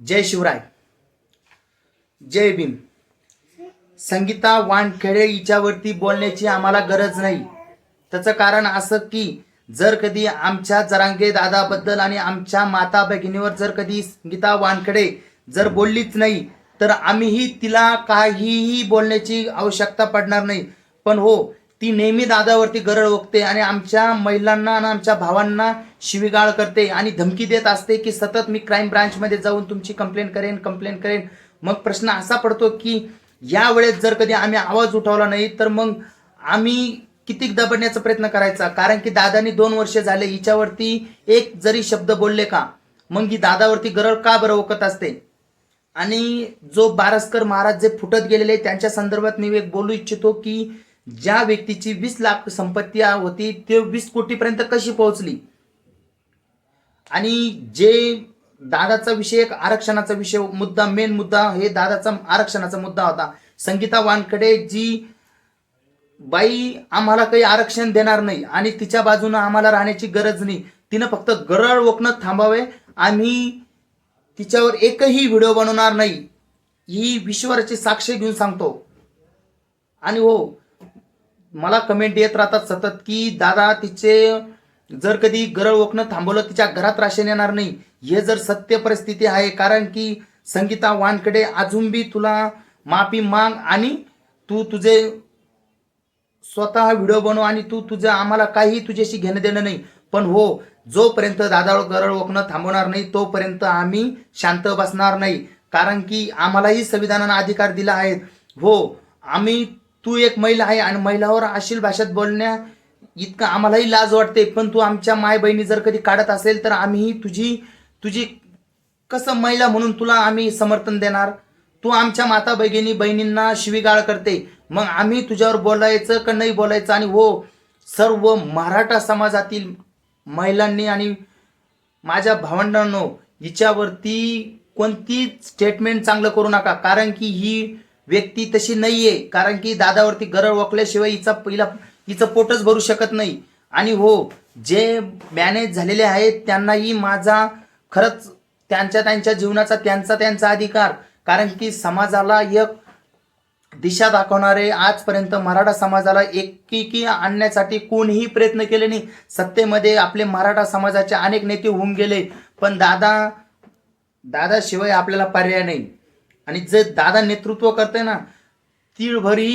जय शिवराय. जय भीम. संगीता वानखेडे हिच्यावरती बोलण्याची आम्हाला गरज नाही. त्याचं कारण असं की जर कधी आमच्या जरांगे दादाबद्दल आणि आमच्या माता भगिनीवर जर कधी संगीता वानखेडे जर बोललीच नाही तर आम्हीही तिला काहीही बोलण्याची आवश्यकता पडणार नाही. पण हो ती नेहमी दादावरती गरळ ओकते आणि आमच्या महिलांना आणि आमच्या भावांना शिवीगाळ करते आणि धमकी देत असते की सतत मी क्राईम ब्रांचमध्ये जाऊन तुमची कंप्लेंट करेन कंप्लेंट करेन. मग प्रश्न असा पडतो की या वेळेस जर कधी आम्ही आवाज उठवला नाही तर मग आम्ही किती दबडण्याचा प्रयत्न करायचा? कारण की दादानी दोन वर्षे झाले हिच्यावरती एक जरी शब्द बोलले का मग ही दादावरती गरळ का बरं ओकत असते? आणि जो बारसकर महाराज जे फुटत गेलेले त्यांच्या संदर्भात मी एक बोलू इच्छितो की ज्या व्यक्तीची वीस लाख संपत्ती होती ते वीस कोटीपर्यंत कशी पोहोचली? आणि जे दादाचा विषय एक आरक्षणाचा विषय मुद्दा मेन मुद्दा हे दादाचा आरक्षणाचा मुद्दा होता. संगीता वानकडे जी बाई आम्हाला काही आरक्षण देणार नाही आणि तिच्या बाजूनं आम्हाला राहण्याची गरज नाही. तिनं फक्त गरळ ओकणं थांबावे. आम्ही तिच्यावर एकही व्हिडिओ बनवणार नाही. ही विश्वाची साक्ष घेऊन सांगतो. आणि हो मला कमेंट येत राहतात सतत की दादा तिचे जर कधी गरळ ओकणं थांबवलं तिच्या घरात राशन येणार नाही. हे जर सत्य परिस्थिती आहे कारण की संगीता वानकडे अजून बी तुला माफी मांग आणि तू तुझे स्वतः व्हिडिओ बनव आणि तू तुझं आम्हाला काही तुझ्याशी घेणं देणं नाही. पण हो जोपर्यंत दादा गरळ ओकणं थांबवणार नाही तोपर्यंत आम्ही शांत बसणार नाही. कारण की आम्हालाही संविधानानं अधिकार दिला आहे. हो आम्ही तू एक महिला आहे आणि महिलावर अशील भाषेत बोलण्या इतकं आम्हालाही लाज वाटते. पण तू आमच्या माय बहिणी जर कधी काढत असेल तर आम्ही तुझी तुझी कसं महिला म्हणून तुला आम्ही समर्थन देणार? तू आमच्या माता भगिनी बहिणींना शिवीगाळ करते. मग आम्ही तुझ्यावर बोलायचं का नाही बोलायचं? आणि हो सर्व मराठा समाजातील महिलांनी आणि माझ्या भावंडांनो हिच्यावरती कोणतीच स्टेटमेंट चांगलं करू नका. कारण की ही व्यक्ती तशी नाहीये कारण की दादावरती गरळ वाकल्याशिवाय हिचा पहिला हिचं पोटच भरू शकत नाही. आणि हो जे मॅनेज झालेले आहेत त्यांनाही माझा खरंच त्यांच्या त्यांच्या जीवनाचा त्यांचा त्यांचा अधिकार. कारण की समाजाला एक दिशा दाखवणारे आजपर्यंत मराठा समाजाला एकीकी आणण्यासाठी कोणीही प्रयत्न केले नाही. सत्तेमध्ये आपले मराठा समाजाचे अनेक नेते होऊन गेले पण दादा दादाशिवाय आपल्याला पर्याय नाही. आणि जे दादा नेतृत्व करते ना तीळभरी